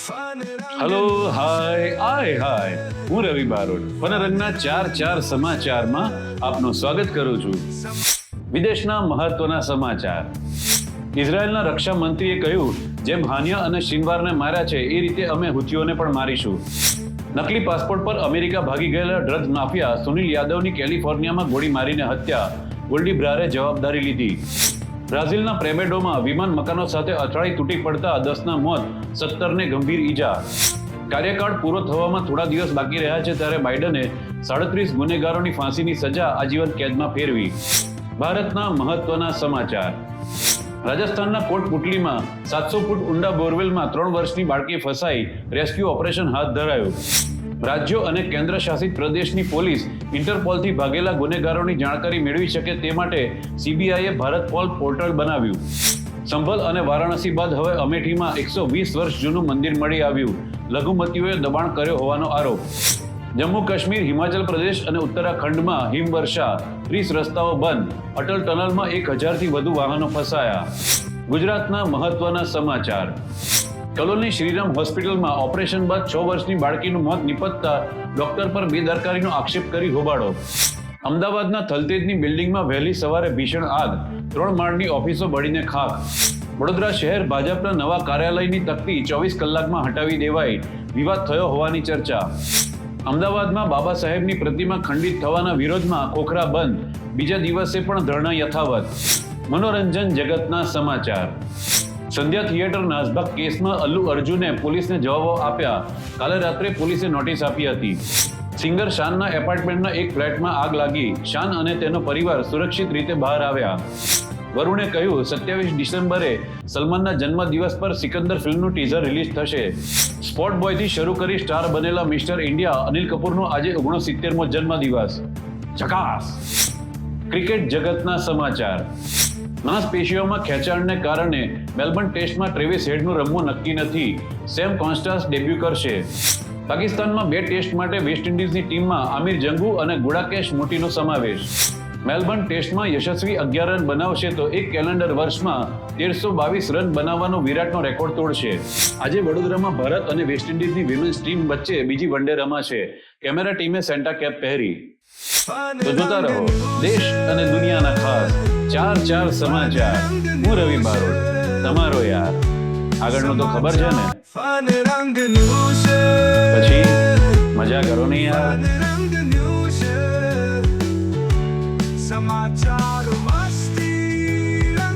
Hello hi આય હાય હું રવિ બારોટ. વનરંગના ચાર ચાર સમાચારમાં આપનું સ્વાગત કરું છું. વિદેશના મહત્વના સમાચાર. ઇઝરાયલના રક્ષા મંત્રીએ કહ્યું, જેમ હાનિયા અને શિનવારને માર્યા છે, એ રીતે અમે હુથીઓને પણ મારીશું. નકલી પાસપોર્ટ પર અમેરિકા ભાગી ગયેલા ડ્રગ્સ માફિયા સુનિલ યાદવની કેલિફોર્નિયામાં ગોળી મારીને હત્યા. ગોલ્ડી બ્રારે જવાબદારી લીધી. બ્રાઝિલના પ્રેમેડોમાં વિમાન મકાનો સાથે અથડાઈ તૂટી પડતા દસના મોત, સત્તરને ગંભીર ઈજા કાર્યકાળ પૂરો થવામાં થોડા દિવસ બાકી રહ્યા છે ત્યારે બાઇડને સાડત્રીસ ગુનેગારોની ફાંસીની સજા આજીવન કેદમાં ફેરવી. ભારતના મહત્વના સમાચાર. રાજસ્થાનના કોટપુટલીમાં સાતસો ફૂટ ઊંડા બોરવેલમાં ત્રણ વર્ષની બાળકી ફસાઈ, રેસ્ક્યુ ઓપરેશન હાથ ધરાયું. રાજ્યો અને કેન્દ્ર શાસિત પ્રદેશની પોલીસ ઇન્ટરપોલથી ભાગેલા ગુનેગારોની જાણકારી મેળવી શકે તે માટે સીબીઆઈએ ભારત પોલ પોર્ટલ બનાવ્યું. સંભલ અને વારાણસી બાદ હવે અમેઠીમાં એકસો વીસ વર્ષ જૂનું મંદિર મળી આવ્યું. લઘુમતીઓએ દબાણ કર્યો હોવાનો આરોપ. જમ્મુ કાશ્મીર, હિમાચલ પ્રદેશ અને ઉત્તરાખંડમાં હિમવર્ષા. ત્રીસ રસ્તાઓ બંધ. અટલ ટનલમાં એક હજારથી વધુ વાહનો ફસાયા. ગુજરાતના મહત્વના સમાચાર. કલોલની શ્રીરામ હોસ્પિટલમાં ઓપરેશન બાદ છ વર્ષની બાળકીનું મોત નિપજતા ડોક્ટર પર બેદરકારીનો આક્ષેપ કરી હોબાળો. અમદાવાદના થલતેજની બિલ્ડિંગમાં વહેલી સવારે ભીષણ આગ, ત્રણ માળની ઓફિસો બળીને ખાખ. વડોદરા શહેર ભાજપના નવા કાર્યાલયની તકતી ચોવીસ કલાકમાં હટાવી દેવાઈ વિવાદ થયો હોવાની ચર્ચા. અમદાવાદમાં બાબા સાહેબની પ્રતિમા ખંડિત થવાના વિરોધમાં ખોખરા બંધ, બીજા દિવસે પણ ધરણા યથાવત. મનોરંજન જગતના સમાચાર. સંધ્યા થિયેટર નાસભાગ કેસમાં અલ્લુ અર્જુને પોલીસને જવાબો આપ્યા. કાલે રાત્રે પોલીસે નોટિસ આપી હતી. સિંગર શાનના એપાર્ટમેન્ટના એક ફ્લેટમાં આગ લાગી. શાન અને તેનો પરિવાર સુરક્ષિત રીતે બહાર આવ્યા. વરુણે કહ્યું, સત્યાવીસ ડિસેમ્બરે સલમાનના જન્મદિવસ પર સિકંદર ફિલ્મનું ટીઝર રિલીઝ થશે. સ્પોટ બોયથી શરૂ કરી સ્ટાર બનેલા મિસ્ટર ઇન્ડિયા, અનિલ કપૂરનો આજે ઓગણસિત્તેરમો જન્મદિવસ. ઝકાસ ક્રિકેટ જગતના સમાચાર. માંસપેશીઓમાં ખેંચાણને કારણે મેલબર્ન ટેસ્ટમાં ટ્રેવિસ હેડનું રમવું નક્કી નથી. સેમ કોન્સ્ટાસ ડેબ્યુ કરશે. પાકિસ્તાનમાં બે ટેસ્ટ માટે વેસ્ટ ઇન્ડિઝની ટીમમાં આમિર જંગુ અને ગુડાકેશ મોટીનો સમાવેશ. મેલબર્ન ટેસ્ટમાં યશસ્વી અગિયાર રન બનાવશે તો એક કેલેન્ડર વર્ષમાં તેરસો બાવીસ રન બનાવવાનો વિરાટનો રેકોર્ડ તોડશે. આજે વડોદરામાં ભારત અને વેસ્ટ ઇન્ડિઝની વિમેન્સ ટીમ વચ્ચે બીજી વનડે રમાશે કેમેરા ટીમે સેન્ટા કેપ પહેરી. તો જોતા રહો દેશ અને દુનિયાના ખાસ ચાર ચાર સમાચાર. હું રવિ બારોટ તમારો યાર. આગળનું તો ખબર છે ને? પછી મજા કરો ને યાર.